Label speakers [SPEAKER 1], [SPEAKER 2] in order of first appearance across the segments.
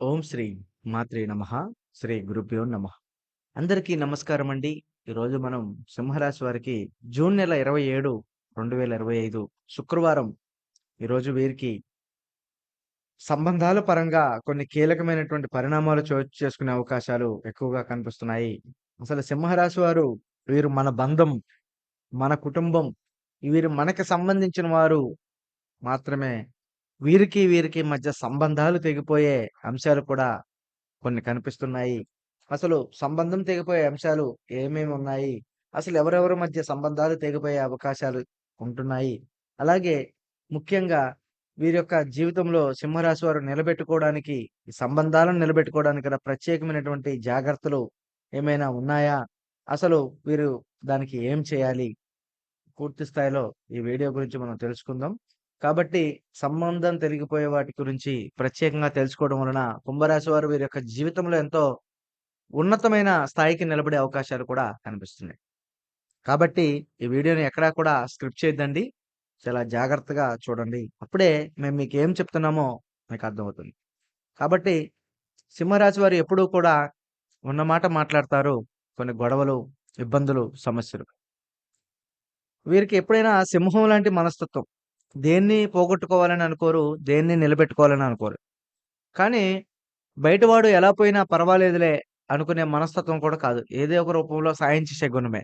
[SPEAKER 1] ఓం శ్రీ మాత్రే నమ. శ్రీ గురుభ్యో నమ. అందరికీ నమస్కారం అండి. ఈరోజు మనం సింహరాశి వారికి జూన్ నెల ఇరవై ఏడు రెండు వేల ఇరవై ఐదు శుక్రవారం. ఈరోజు వీరికి సంబంధాల పరంగా కొన్ని కీలకమైనటువంటి పరిణామాలు చోటు చేసుకునే అవకాశాలు ఎక్కువగా కనిపిస్తున్నాయి. అసలు సింహరాశి వారు వీరు మన బంధం మన కుటుంబం వీరు మనకి సంబంధించిన వారు మాత్రమే వీరికి వీరికి మధ్య సంబంధాలు తెగిపోయే అంశాలు కూడా కొన్ని కనిపిస్తున్నాయి. అసలు సంబంధం తెగిపోయే అంశాలు ఏమేమి ఉన్నాయి? అసలు ఎవరెవరి మధ్య సంబంధాలు తెగిపోయే అవకాశాలు ఉంటున్నాయి? అలాగే ముఖ్యంగా వీరి యొక్క జీవితంలో సింహరాశి వారు నిలబెట్టుకోవడానికి సంబంధాలను నిలబెట్టుకోవడానికి గల ప్రత్యేకమైనటువంటి జాగ్రత్తలు ఏమైనా ఉన్నాయా? అసలు వీరు దానికి ఏం చేయాలి? పూర్తి స్థాయిలో ఈ వీడియో గురించి మనం తెలుసుకుందాం. కాబట్టి సంబంధం తెలిగిపోయే వాటి గురించి ప్రత్యేకంగా తెలుసుకోవడం వలన కుంభరాశి వారు వీరి యొక్క జీవితంలో ఎంతో ఉన్నతమైన స్థాయికి నిలబడే అవకాశాలు కూడా కనిపిస్తున్నాయి. కాబట్టి ఈ వీడియోని ఎక్కడా కూడా స్క్రిప్ట్ చేయొద్దండి. చాలా జాగ్రత్తగా చూడండి. అప్పుడే మేము మీకు ఏం చెప్తున్నామో మీకు అర్థమవుతుంది. కాబట్టి సింహరాశి వారు ఎప్పుడూ కూడా ఉన్నమాట మాట్లాడతారు. కొన్ని గొడవలు ఇబ్బందులు సమస్యలు. వీరికి ఎప్పుడైనా సింహం లాంటి మనస్తత్వం దేన్ని పోగొట్టుకోవాలని అనుకోరు దేన్ని నిలబెట్టుకోవాలని అనుకోరు. కానీ బయటవాడు ఎలా పోయినా పర్వాలేదులే అనుకునే మనస్తత్వం కూడా కాదు. ఏదో ఒక రూపంలో సాయం చేసే గుణమే.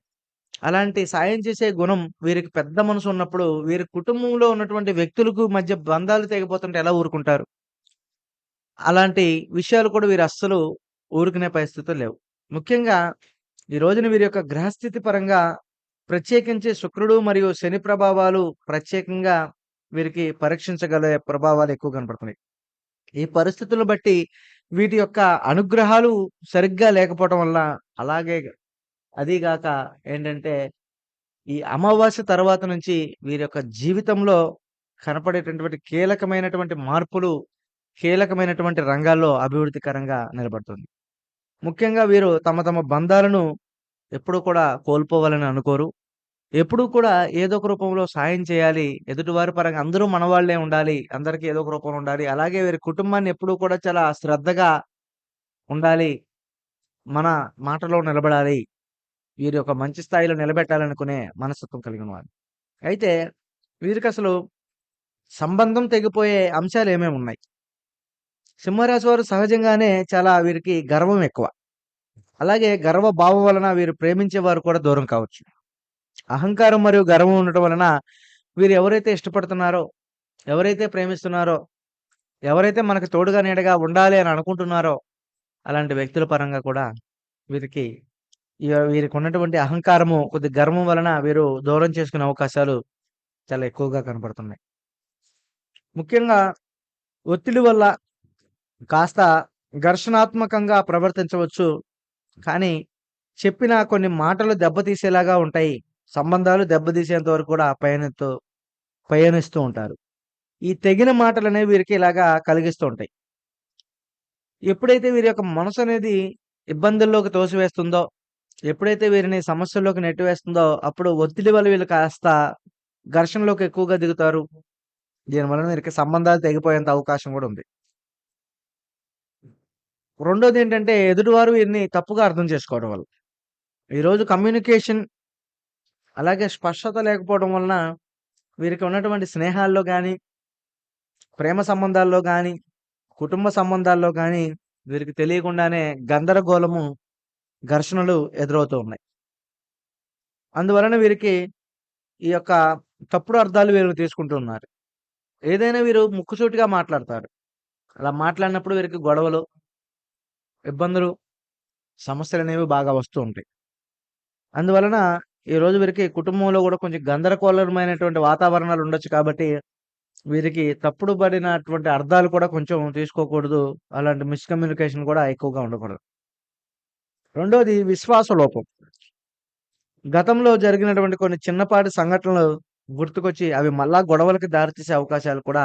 [SPEAKER 1] అలాంటి సాయం చేసే గుణం వీరికి పెద్ద మనసు ఉన్నప్పుడు వీరి కుటుంబంలో ఉన్నటువంటి వ్యక్తులకు మధ్య బంధాలు తెగిపోతుంటే ఎలా ఊరుకుంటారు? అలాంటి విషయాలు కూడా వీరు అస్సలు ఊరుకునే పరిస్థితులు లేవు. ముఖ్యంగా ఈ రోజున వీరి యొక్క గ్రహస్థితి పరంగా ప్రత్యేకించి శుక్రుడు మరియు శని ప్రభావాలు ప్రత్యేకంగా వీరికి పరీక్షించగల ప్రభావాలు ఎక్కువ కనపడుతున్నాయి. ఈ పరిస్థితులను బట్టి వీటి యొక్క అనుగ్రహాలు సరిగ్గా లేకపోవడం వల్ల అలాగే అదీగాక ఏంటంటే ఈ అమావాస్య తర్వాత నుంచి వీరి యొక్క జీవితంలో కనపడేటటువంటి కీలకమైనటువంటి మార్పులు కీలకమైనటువంటి రంగాల్లో అభివృద్ధికరంగా నిలబడుతుంది. ముఖ్యంగా వీరు తమ తమ బంధాలను ఎప్పుడు కూడా కోల్పోవాలని అనుకోరు. ఎప్పుడూ కూడా ఏదో ఒక రూపంలో సాయం చేయాలి. ఎదుటివారి పరంగా అందరూ మనవాళ్ళే ఉండాలి. అందరికీ ఏదో ఒక రూపంలో ఉండాలి. అలాగే వీరి కుటుంబాన్ని ఎప్పుడూ కూడా చాలా శ్రద్ధగా ఉండాలి. మన మాటలో నిలబడాలి. వీరి యొక్క మంచి స్థాయిలో నిలబెట్టాలనుకునే మనస్తత్వం కలిగిన వారు. అయితే వీరికి అసలు సంబంధం తెగిపోయే అంశాలు ఏమేమి ఉన్నాయి? సింహరాశి వారు సహజంగానే చాలా వీరికి గర్వం ఎక్కువ. అలాగే గర్వ భావం వలన వీరు ప్రేమించే వారు కూడా దూరం కావచ్చు. అహంకారం మరియు గర్వం ఉండటం వలన వీరు ఎవరైతే ఇష్టపడుతున్నారో ఎవరైతే ప్రేమిస్తున్నారో ఎవరైతే మనకు తోడుగా నీడగా ఉండాలి అని అనుకుంటున్నారో అలాంటి వ్యక్తుల పరంగా కూడా వీరికి వీరికి ఉన్నటువంటి అహంకారము కొద్ది గర్వం వలన వీరు దూరం చేసుకునే అవకాశాలు చాలా ఎక్కువగా కనపడుతున్నాయి. ముఖ్యంగా ఒత్తిడి వల్ల కాస్త ఘర్షణాత్మకంగా ప్రవర్తించవచ్చు కానీ చెప్పిన కొన్ని మాటలు దెబ్బతీసేలాగా ఉంటాయి. సంబంధాలు దెబ్బతీసేంత వరకు కూడా పయనిస్తూ పయనిస్తూ ఉంటారు. ఈ తెగిన మాటలు అనేవి వీరికి ఇలాగా కలిగిస్తూ ఉంటాయి. ఎప్పుడైతే వీరి యొక్క మనసు అనేది ఇబ్బందుల్లోకి తోసివేస్తుందో ఎప్పుడైతే వీరిని సమస్యల్లోకి నెట్టివేస్తుందో అప్పుడు ఒత్తిడి వల్ల వీళ్ళు కాస్త ఘర్షణలోకి ఎక్కువగా దిగుతారు. దీనివల్ల వీరికి సంబంధాలు తెగిపోయేంత అవకాశం కూడా ఉంది. రెండోది ఏంటంటే ఎదుటివారు వీరిని తప్పుగా అర్థం చేసుకోవడం వల్ల. ఈరోజు కమ్యూనికేషన్ అలాగే స్పష్టత లేకపోవడం వలన వీరికి ఉన్నటువంటి స్నేహాల్లో కానీ ప్రేమ సంబంధాల్లో కానీ కుటుంబ సంబంధాల్లో కానీ వీరికి తెలియకుండానే గందరగోళము ఘర్షణలు ఎదురవుతూ ఉన్నాయి. అందువలన వీరికి ఈ యొక్క తప్పుడు అర్థాలు వీరు తీసుకుంటూ ఉన్నారు. ఏదైనా వీరు ముక్కుసూటిగా మాట్లాడతారు. అలా మాట్లాడినప్పుడు వీరికి గొడవలు ఇబ్బందులు సమస్యలు అనేవి బాగా వస్తూ ఉంటాయి. అందువలన ఈ రోజు వీరికి కుటుంబంలో కూడా కొంచెం గందరగోళమైనటువంటి వాతావరణాలు ఉండొచ్చు కాబట్టి వీరికి తప్పుడు పడినటువంటి అర్థాలు కూడా కొంచెం తీసుకోకూడదు. అలాంటి మిస్కమ్యూనికేషన్ కూడా ఎక్కువగా ఉండకూడదు. రెండోది విశ్వాస లోపం. గతంలో జరిగినటువంటి కొన్ని చిన్నపాటి సంఘటనలు గుర్తుకొచ్చి అవి మళ్ళా గొడవలకి దారితీసే అవకాశాలు కూడా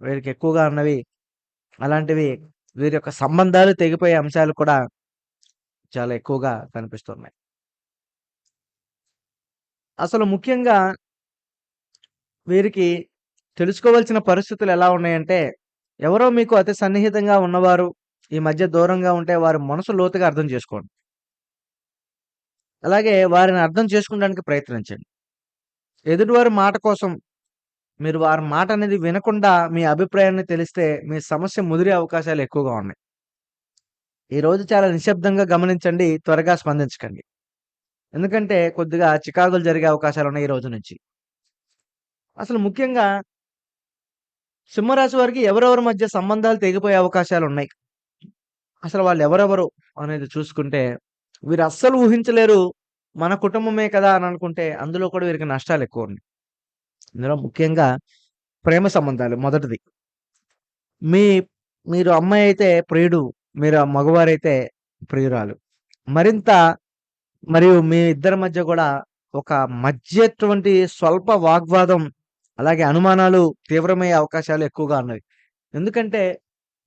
[SPEAKER 1] వీరికి ఎక్కువగా ఉన్నవి. అలాంటివి వీరి యొక్క సంబంధాలు తెగిపోయే అంశాలు కూడా చాలా ఎక్కువగా కనిపిస్తున్నాయి అసలు ముఖ్యంగా వీరికి తెలుసుకోవాల్సిన పరిస్థితులు ఎలా ఉన్నాయంటే ఎవరో మీకు అతి సన్నిహితంగా ఉన్నవారు ఈ మధ్య దూరంగా ఉంటే వారి మనసు లోతుగా అర్థం చేసుకోండి. అలాగే వారిని అర్థం చేసుకోవడానికి ప్రయత్నించండి. ఎదుటివారి మాట కోసం మీరు వారి మాట అనేది వినకుండా మీ అభిప్రాయాన్ని తెలిస్తే మీ సమస్య ముదిరే అవకాశాలు ఎక్కువగా ఉన్నాయి. ఈరోజు చాలా నిశ్శబ్దంగా గమనించండి. త్వరగా స్పందించకండి. ఎందుకంటే కొద్దిగా చికాకులు జరిగే అవకాశాలున్నాయి ఈ రోజు నుంచి. అసలు ముఖ్యంగా సింహరాశి వారికి ఎవరెవరి మధ్య సంబంధాలు తెగిపోయే అవకాశాలు ఉన్నాయి అసలు వాళ్ళు ఎవరెవరు అనేది చూసుకుంటే వీరు అస్సలు ఊహించలేరు. మన కుటుంబమే కదా అని అనుకుంటే అందులో కూడా వీరికి నష్టాలు ఎక్కువ ఉన్నాయి ఇందులో ముఖ్యంగా ప్రేమ సంబంధాలు మొదటిది. మీ మీరు అమ్మాయి అయితే ప్రియుడు, మీరు మగవారైతే ప్రియురాలు. మరింత మరియు మీ ఇద్దరి మధ్య కూడా ఒక మధ్యటువంటి స్వల్ప వాగ్వాదం, అలాగే అనుమానాలు తీవ్రమయ్యే అవకాశాలు ఎక్కువగా ఉన్నవి. ఎందుకంటే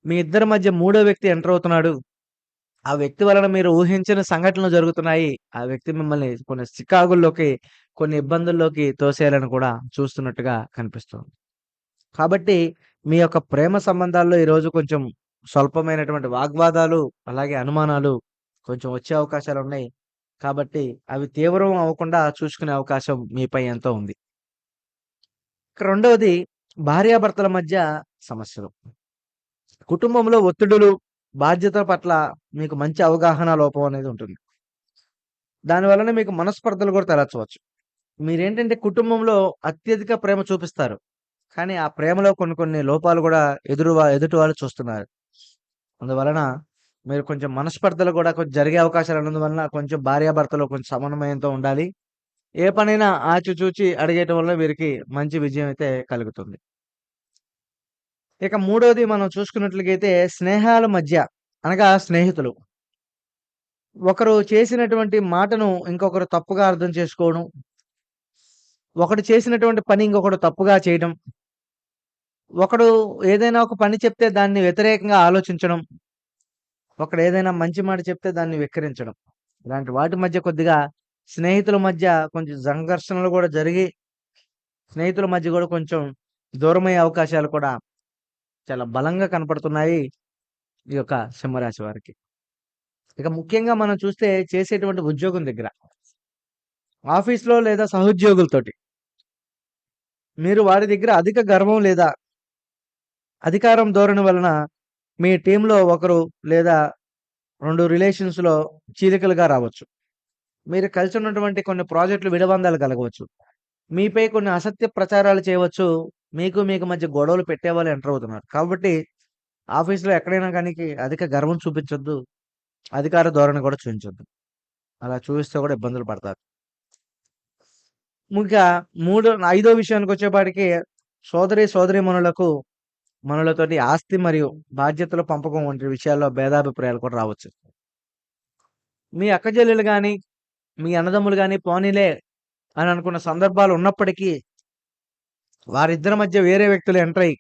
[SPEAKER 1] మీ ఇద్దరి మధ్య మూడో వ్యక్తి ఎంటర్ అవుతున్నాడు. ఆ వ్యక్తి వలన మీరు ఊహించని సంఘటనలు జరుగుతున్నాయి. ఆ వ్యక్తి మిమ్మల్ని కొన్ని చికాకుల్లోకి, కొన్ని ఇబ్బందుల్లోకి తోసేయాలని కూడా చూస్తున్నట్టుగా కనిపిస్తుంది. కాబట్టి మీ యొక్క ప్రేమ సంబంధాల్లో ఈరోజు కొంచెం స్వల్పమైనటువంటి వాగ్వాదాలు, అలాగే అనుమానాలు కొంచెం వచ్చే అవకాశాలున్నాయి. కాబట్టి అవి తీవ్రం అవ్వకుండా చూసుకునే అవకాశం మీపై ఎంతో ఉంది. రెండవది భార్యాభర్తల మధ్య సమస్యలు. కుటుంబంలో ఒత్తిడులు, బాధ్యతల పట్ల మీకు మంచి అవగాహన లోపం అనేది ఉంటుంది. దాని వలన మీకు మనస్పర్ధలు కూడా తలచవచ్చు మీరేంటంటే కుటుంబంలో అత్యధిక ప్రేమ చూపిస్తారు. కానీ ఆ ప్రేమలో కొన్ని కొన్ని లోపాలు కూడా ఎదురు ఎదుటి వాళ్ళు చూస్తున్నారు. అందువలన మీరు కొంచెం మనస్పర్ధలు కూడా కొంచెం జరిగే అవకాశాలు ఉన్నందువలన కొంచెం భార్యాభర్తలో కొంచెం సమన్వయంతో ఉండాలి. ఏ పనైనా ఆచిచూచి అడిగేయటం వల్ల వీరికి మంచి విజయం అయితే కలుగుతుంది. ఇక మూడోది మనం చూసుకున్నట్లయితే స్నేహాల మధ్య అనగా స్నేహితులు. ఒకరు చేసినటువంటి మాటను ఇంకొకరు తప్పుగా అర్థం చేసుకోవడం. ఒకడు చేసినటువంటి పని ఇంకొకడు తప్పుగా చేయడం. ఒకడు ఏదైనా ఒక పని చెప్తే దాన్ని వ్యతిరేకంగా ఆలోచించడం. ఒకడు ఏదైనా మంచి మాట చెప్తే దాన్ని వెక్కిరించడం. ఇలాంటి వాటి మధ్య కొద్దిగా స్నేహితుల మధ్య కొంచెం సంఘర్షణలు కూడా జరిగి స్నేహితుల మధ్య కూడా కొంచెం దూరమయ్యే అవకాశాలు కూడా చాలా బలంగా కనపడుతున్నాయి. ఈ యొక్క సింహరాశి వారికి. ఇక ముఖ్యంగా మనం చూస్తే చేసేటువంటి ఉద్యోగం దగ్గర. ఆఫీస్‌లో లేదా సహోద్యోగులతోటి. మీరు వారి దగ్గర అధిక గర్వం లేదా అధికారం ధోరణి వలన మీ టీంలో ఒకరు లేదా రెండు రిలేషన్స్‌లో చీలికలుగా రావచ్చు. మీరు కలిసి ఉన్నటువంటి కొన్ని ప్రాజెక్టులు విడబందాలు కలగవచ్చు. మీపై కొన్ని అసత్య ప్రచారాలు చేయవచ్చు. మీకు మీకు మధ్య గొడవలు పెట్టేవాళ్ళు ఎంటర్ అవుతున్నారు. కాబట్టి ఆఫీస్‌లో ఎక్కడైనా కానీ అధిక గర్వం చూపించొద్దు. అధికార ధోరణి కూడా చూపించొద్దు అలా చూపిస్తే కూడా ఇబ్బందులు పడతారు. ఇంకా మూడో ఐదో విషయానికి వచ్చేపాటికి సోదరి సోదరి మనులకు మనులతోటి ఆస్తి మరియు బాధ్యతలు పంపకం వంటి విషయాల్లో భేదాభిప్రాయాలు కూడా రావచ్చు. మీ అక్కచెల్లెలు కానీ మీ అన్నదమ్ములు కానీ పోనీలే అని అనుకున్న సందర్భాలు ఉన్నప్పటికీ వారిద్దరి మధ్య వేరే వ్యక్తులు ఎంటర్ అయ్యి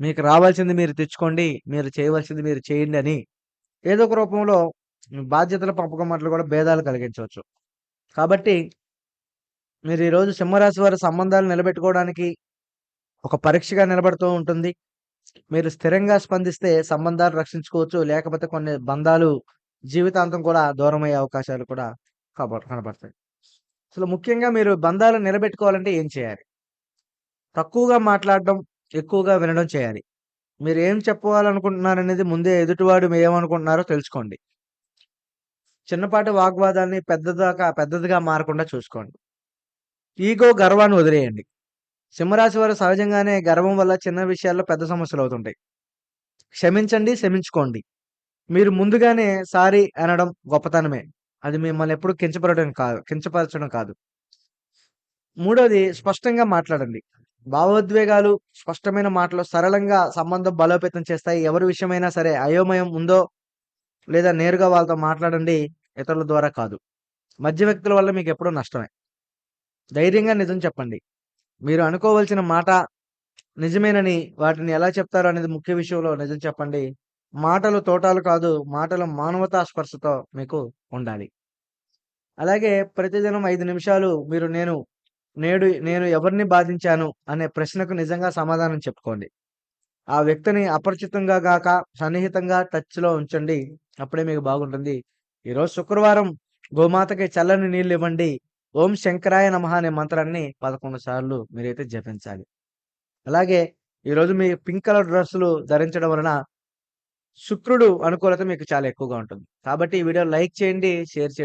[SPEAKER 1] మీకు రావాల్సింది మీరు తెచ్చుకోండి. మీరు చేయవలసింది మీరు చేయండి అని ఏదో ఒక రూపంలో బాధ్యతల పంపకం పట్ల కూడా భేదాలు కలిగించవచ్చు. కాబట్టి మీరు ఈరోజు సింహరాశి వారి సంబంధాలు నిలబెట్టుకోవడానికి ఒక పరీక్షగా నిలబడుతూ ఉంటుంది. మీరు స్థిరంగా స్పందిస్తే సంబంధాలు రక్షించుకోవచ్చు. లేకపోతే కొన్ని బంధాలు జీవితాంతం కూడా దూరమయ్యే అవకాశాలు కూడా కనబడతాయి అసలు ముఖ్యంగా మీరు బంధాలు నిలబెట్టుకోవాలంటే ఏం చేయాలి? తక్కువగా మాట్లాడడం, ఎక్కువగా వినడం చేయాలి. మీరు ఏం చెప్పాలనుకుంటున్నారనేది ముందే ఎదుటివాడు ఏమనుకుంటున్నారో తెలుసుకోండి. చిన్నపాటి వాగ్వాదాన్ని పెద్దదాకా పెద్దదిగా మారకుండా చూసుకోండి. ఈగో, గర్వాన్ని వదిలేయండి. సింహరాశి వారు సహజంగానే గర్వం వల్ల చిన్న విషయాల్లో పెద్ద సమస్యలు అవుతుంటాయి. క్షమించండి, క్షమించుకోండి మీరు ముందుగానే సారీ అనడం గొప్పతనమే. అది మిమ్మల్ని ఎప్పుడు కించపరచడం కాదు కించపరచడం కాదు. మూడోది స్పష్టంగా మాట్లాడండి. భావోద్వేగాలు, స్పష్టమైన మాటలు సరళంగా సంబంధం బలోపేతం చేస్తాయి. ఎవరి విషయమైనా సరే అయోమయం ఉందో లేదా నేరుగా వాళ్ళతో మాట్లాడండి. ఇతరుల ద్వారా కాదు. మధ్య వ్యక్తుల వల్ల మీకు ఎప్పుడూ నష్టమే. ధైర్యంగా నిజం చెప్పండి. మీరు అనుకోవలసిన మాట నిజమేనని వాటిని ఎలా చెప్తారో అనేది ముఖ్య విషయంలో నిజం చెప్పండి. మాటలు తోటాలు కాదు. మాటలు మానవతా స్పర్శతో మీకు ఉండాలి. అలాగే ప్రతిదినం ఐదు నిమిషాలు మీరు నేను నేడు నేను ఎవరిని బాధించాను అనే ప్రశ్నకు నిజంగా సమాధానం చెప్పుకోండి. ఆ వ్యక్తిని అపరిచితంగా గాక సన్నిహితంగా టచ్‌లో ఉంచండి. అప్పుడే మీకు బాగుంటుంది. ఈరోజు శుక్రవారం గోమాతకి చల్లని నీళ్ళు ఇవ్వండి. ఓం శంకరాయ నమ అనే మంత్రాన్ని 11 సార్లు మీరైతే జపించాలి. అలాగే ఈరోజు మీ పింక్ కలర్ డ్రెస్సులు ధరించడం వలన శుక్రుడు అనుకూలత మీకు చాలా ఎక్కువగా ఉంటుంది. కాబట్టి ఈ వీడియో లైక్ చేయండి. షేర్ చేయండి.